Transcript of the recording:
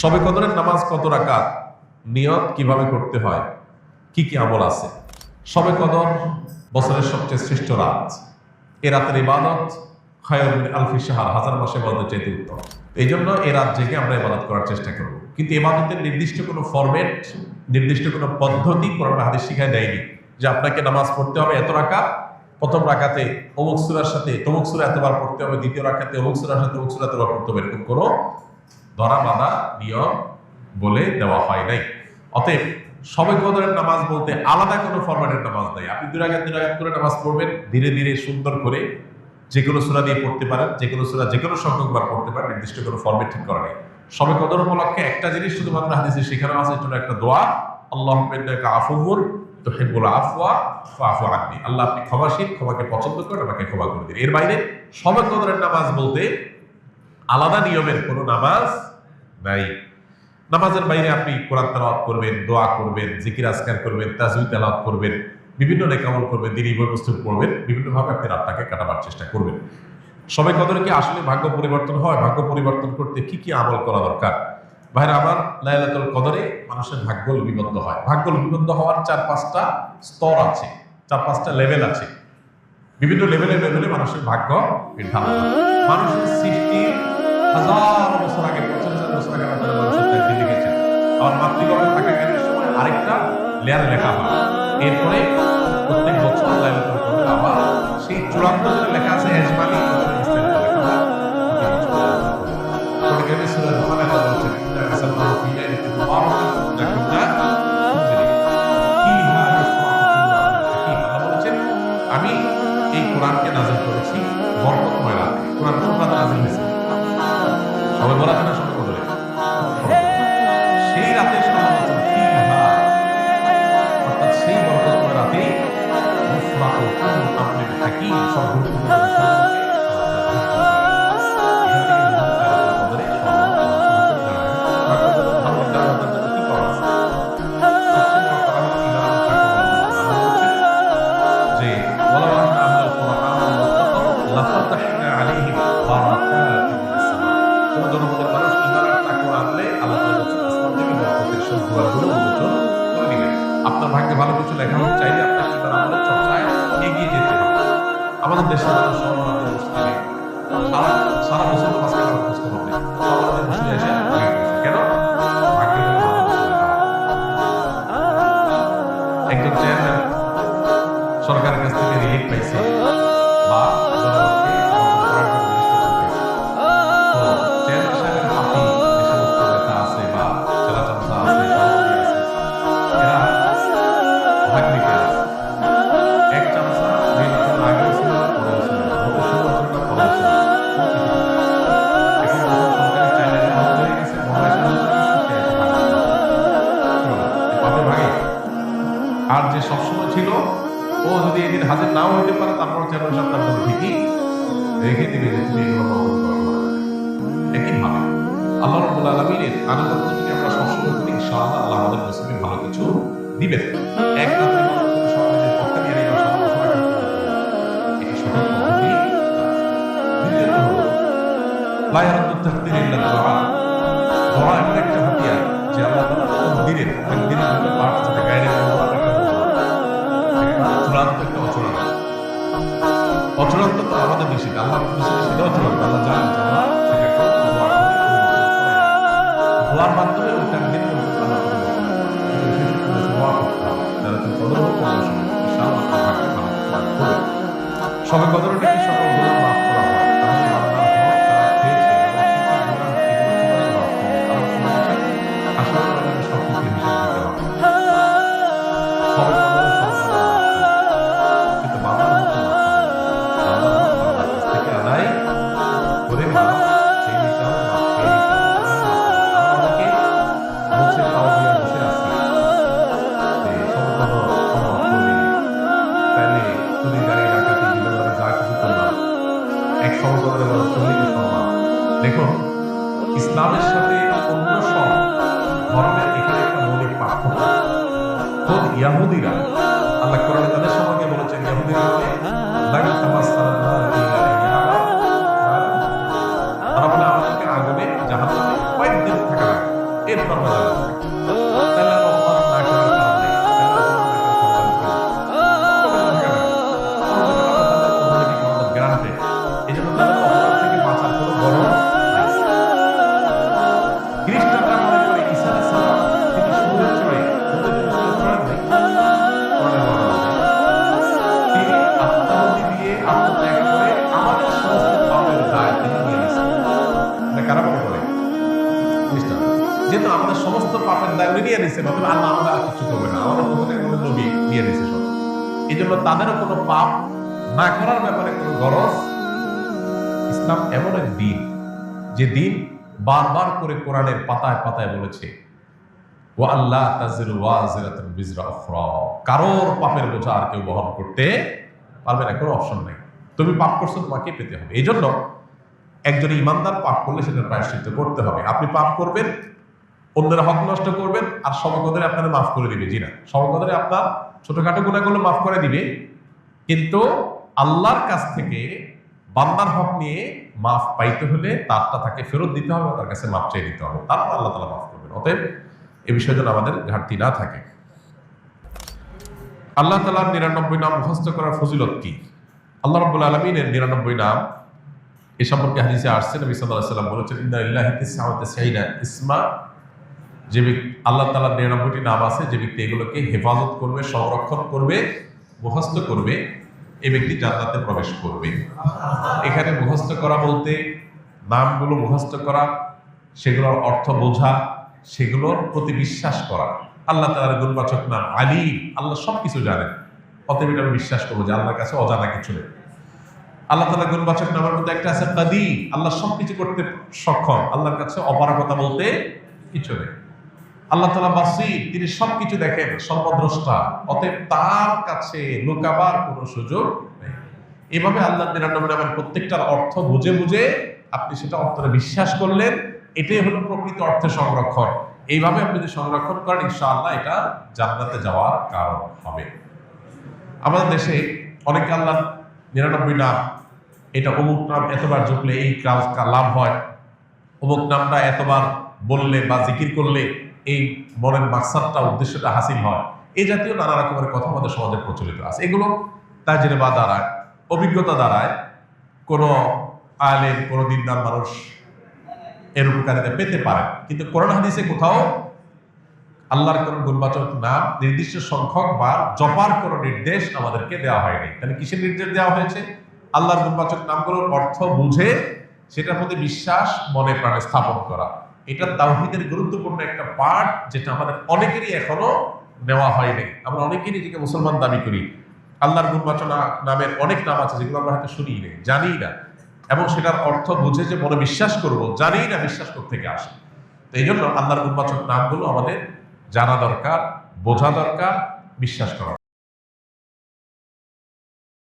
সবে কদরের নামাজ কত রাকাত? নিয়ত কীভাবে করতে হয়? কি কি আমল আছে? সবে কদর বছরের সবচেয়ে শ্রেষ্ঠ রাত। এ রাতের ইবাদত খায়রুল আলফি শাহার হাজার মাসে ইবাদত চাইতে উত্তম। এই জন্য এ রাত জেগে আমরা ইবাদত করার চেষ্টা করব। কিন্তু ইবাদতের নির্দিষ্ট কোনো ফরম্যাট, নির্দিষ্ট কোনো পদ্ধতি কোরআন হাদিস শিখায় দেয়নি যে আপনাকে নামাজ পড়তে হবে এত রাকাত, প্রথম রাকাতে অমুক সুরার সাথে তমুক সুরা এতবার পড়তে হবে, দ্বিতীয় রাকাতে অমুক সুরার সাথে অমুক সুরা এতবার পড়তে হবে, এরকম কোনো ধরা বাঁধা নিয়ম বলে দেওয়া হয় নাই। অতএব সবে কদরের নামাজ বলতে আলাদা কোনো ফরম্যাটের নামাজ নাই। আপনি দুই রাগাত দুই রাগাত করে নামাজ পড়বেন, ধীরে ধীরে সুন্দর করে যে কোনো সুরা দিয়ে পড়তে পারেন, যে কোনো সুরা যে কোনো সংখ্যকবার পড়তে পারেন, নির্দিষ্ট কোনো ফরম্যাট ঠিক করা নেই। সবে কদর উপলক্ষে একটা জিনিস শুধুমাত্র হাদিসে শেখানো আছে জন্য একটা দোয়া আল্লাহ আফুর তো হেবুল আফওয়া আফু আল্লাহ আপনি ক্ষমাশীল, ক্ষমাকে পছন্দ করেন, আমাকে ক্ষমা করে দিন। এর বাইরে সবে কদরের নামাজ বলতে আলাদা নিয়মের কোনো নামাজ নাই। নামাজের বাইরে আপনি কোরআন তেলাওয়াত করবেন, দোয়া করবেন, জিকির আজকার করবেন তাজুই তেলাওয়াত করবেন, বিভিন্ন নেকামল করবেন, দিনী বস্তু করবেন বিভিন্নভাবে আপনি রাতটাকে কাটাবার চেষ্টা করবেন। সবে কদরে কি আসলে ভাগ্য পরিবর্তন হয়? ভাগ্য পরিবর্তন করতে কি কি আমল করা দরকার? ভাইরা, আমার লাইলাতুল কদরে মানুষের ভাগ্য লিপিবদ্ধ হয়। ভাগ্য লিপিবদ্ধ হওয়ার চার পাঁচটা স্তর আছে, চার পাঁচটা লেভেল আছে। বিভিন্ন লেভেলে লেভেলে মানুষের ভাগ্য নির্ধারণ। মানুষের সৃষ্টি হাজার বছর আগে পঞ্চাশ বছর আগে আপনারা মানুষের লিখেছেন আমার মাতৃগর্ভে থাকাকালীন সময় আরেকটা লেয়ার লেখা হয়। এরপরে প্রত্যেক বছর আবার সেই চূড়ান্ত লেখা আছে এজমানি আমাদের দেশে মুসলিমে সারা বছর তো পাঁচটা করে মুখস্থ এদিন হাজির নাও হইতে পারে তারপর চেয়ারম্যান সাহেব তার ঠিকই রেখে দিবে যে তুমি এগুলো বন্ধ করো না। একইভাবে আল্লাহ রব্বুল আলমিনের আনুগত্য যদি আমরা সবসময় করি, ইনশাআল্লাহ আল্লাহ আমাদের মুসলিমের ভালো কিছু দিবেন। এক রাত্রে দুটো পার্ট যেটা গাইডের চূড়ান্ত আমাদের নিষেধ আল্লাহ নিষেধ দেওয়া চলবে আল্লাহ জানেন মাধ্যমে পরিবর্তন আল্লাহ বড় চল্লিকে সম্মান দেখুন, ইসলামের সাথে অন্য সব ধর্মের এখানে একটা মৌলিক পার্থক্য। খোদ ইয়াহুদিরা, আল্লাহ কোরআনে তাদের সম্পর্কে বলেছেন, ইয়াহুদিরা বলে আগুনে জাহান্নামে কয়েকদিন থাকা লাগবে। এর কর্ম যাবে খ্রিস্টানরা মনে সমস্ত পাপের দায় তিনি নিয়ে নিয়েছেন কারা করবে না আমাদের থেকে কোনো এই জন্য তাদেরও কোনো পাপ না করার ব্যাপারে কোনো গরজ ইসলাম এমন এক দিন যে দিন বারবার করে কোরআনের পাতায় পাতায় বলেছে ও আল্লাহ কারোর পাপের বোঝা আর কেউ বহন করতে পারবে না, কোনো অপশন নেই। তুমি পাপ করছ, তোমাকে পেতে হবে। এই জন্য একজন ইমানদার পাপ করলে সেটা প্রায়শ্চিত্ত করতে হবে। আপনি পাপ করবেন, অন্যের হক নষ্ট করবেন, আর সমকদরে আপনারা মাফ করে দিবে। জি না, সমকদরে আপনার ছোটখাটো গুণাগুলো মাফ করে দিবে। কিন্তু আল্লাহর কাছ থেকে বান্দার হক নিয়ে মাফ পাইতে হলে তারটা তাকে ফেরত দিতে হবে, তার কাছে মাফ চেয়ে দিতে হবে। তারপর আল্লাহ তালা মাফ করবেন। অতএব এ বিষয়ে যেন আমাদের ঘাটতি না থাকে। আল্লাহ তালার নিরানব্বই নাম মুখস্থ করার ফজিলত কি? আল্লাহ রব্বুল আলমিনের নিরানব্বই নাম এ সম্পর্কে হাদিসে আসছে, নবী আলাইহি সাল্লাম বলেছেন ইসমা। যে আল্লাহ তালার নিরানব্বইটি নাম আছে, যে ব্যক্তি এগুলোকে হেফাজত করবে, সংরক্ষণ করবে, মুখস্থ করবে। এই ব্যক্তি জান্নাতে প্রবেশ করবে। এখানে মুখস্থ করা বলতে নামগুলো মুখস্থ করা, সেগুলোর অর্থ বোঝা, সেগুলোর প্রতি বিশ্বাস করা। আল্লাহ তাআলার গুণবাচক নাম আলী। আল্লাহ সবকিছু জানেন। অতএব আমি বিশ্বাস করব যে আল্লাহর কাছে অজানা কিছু নেই। আল্লাহ তালা গুণবাচক নামের মধ্যে একটা আছে কাদি আল্লাহ সবকিছু করতে সক্ষম। আল্লাহর কাছে অপারগতা বলতে কিছু নেই। আল্লাহ তালা বাসি, তিনি সবকিছু দেখেন সর্বদ্রষ্টা অতএব তার কাছে লুকাবার কোনো সুযোগ নেই। এভাবে আল্লাহ নিরানব্বই প্রত্যেকটার অর্থ বুঝে বুঝে আপনি সেটা অর্থে বিশ্বাস করলেন, এটাই হলো প্রকৃত অর্থে সংরক্ষণ। এইভাবে আপনি যদি সংরক্ষণ করেন, ইনশাআল্লাহ এটা জান্নাতে যাওয়ার কারণ হবে। আমাদের দেশে অনেক আল্লাহ নিরানব্বই নাম, এটা অমুক নাম এতবার জপলে এই কাজ লাভ হয়, অমুক নামটা এতবার বললে বা জিকির করলে এই মনের মাকসাদটা, উদ্দেশ্যটা হাসিল হয়। এই জাতীয় নানা রকমের কথা আমাদের সমাজে প্রচলিত আছে। এগুলো তাজরে বা দ্বারায়, অভিজ্ঞতা দ্বারায় কোনো আলেম, কোনো দিনদার মানুষ এর উপকারিতা পেতে পারে। কিন্তু কোরআন হাদিসে কোথাও আল্লাহর কোন গুণবাচক নাম, নির্দিষ্ট সংখ্যক বা জপার কোন নির্দেশ আমাদেরকে দেওয়া হয়নি। তাহলে কিসের নির্দেশ দেওয়া হয়েছে? আল্লাহর গুণবাচক নামগুলোর অর্থ বুঝে, সেটার প্রতি বিশ্বাস মনে প্রাণে স্থাপন করা। এটা তাওহীদের গুরুত্বপূর্ণ একটা পার্ট যেটা আমাদের অনেকেরই এখনও নেওয়া হয়নি আমরা অনেকেই নিজেকে মুসলমান দাবি করি। আল্লাহর গুণবাচক নামের অনেক নাম আছে যেগুলো আমরা হয়তো শুনি নেই জানি না। এবং সেটার অর্থ বুঝে যে মনে বিশ্বাস করব জানি না বিশ্বাস থেকে আসে। তো এই জন্য আল্লাহর গুণবাচক নামগুলো আমাদের জানা দরকার, বোঝা দরকার, বিশ্বাস করা